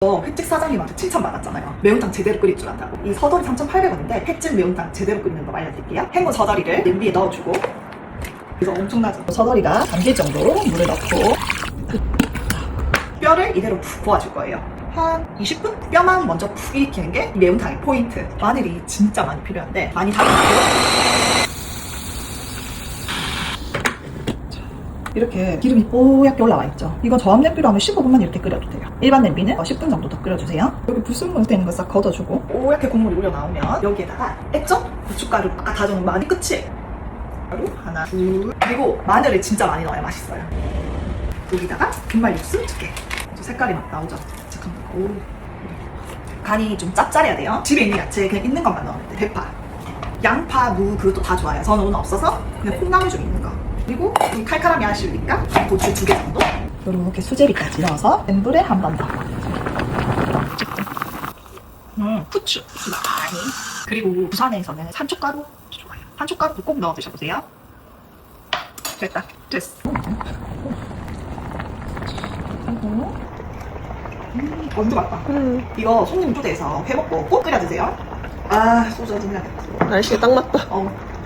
저 횟집 사장님한테 칭찬받았잖아요. 매운탕 제대로 끓일 줄 안다고. 이 서더리 3,800원인데 횟집 매운탕 제대로 끓이는 법 알려드릴게요. 헹군 서더리를 냄비에 넣어주고 그래서 엄청나죠. 서더리가 잠길 정도로 물을 넣고 뼈를 이대로 푹 구워줄 거예요. 한 20분? 뼈만 먼저 푹 익히는 게이 매운탕의 포인트. 마늘이 진짜 많이 필요한데 많이 담아주 이렇게 기름이 뽀얗게 올라와 있죠. 이건 저압 냄비로 하면 15분만 이렇게 끓여도 돼요. 일반 냄비는 10분 정도 더 끓여주세요. 여기 불순물 되는 거 싹 걷어주고 뽀얗게 국물이 우려 나오면 여기에다가 액젓, 고춧가루 아까 다져놓은 마늘 끝이에요. 가루 하나, 둘 그리고 마늘을 진짜 많이 넣어야 맛있어요. 여기다가 분말 육수 두 개. 저 색깔이 막 나오죠? 잠깐만. 오. 간이 좀 짭짤해야 돼요. 집에 있는 야채 그냥 있는 것만 넣으면 돼. 대파. 양파, 무 그것도 다 좋아요. 저는 오늘 없어서 그냥 콩나물 좀 있는 거. 그리고 이 칼칼함이 아쉬우니까 고추 두 개 정도. 이렇게 수제비까지 넣어서 센 불에 한 번 더. 음, 후추. 많이. 그리고 부산에서는 산초가루 좋아요. 산초가루도 꼭 넣어 드셔보세요. 됐다. 됐어. 그리고 음, 완전 맛있다. 음, 이거 손님 초대해서 회 먹고 꼭 끓여 드세요. 아, 소주 한잔 해야겠다. 날씨가 딱 맞다. 어,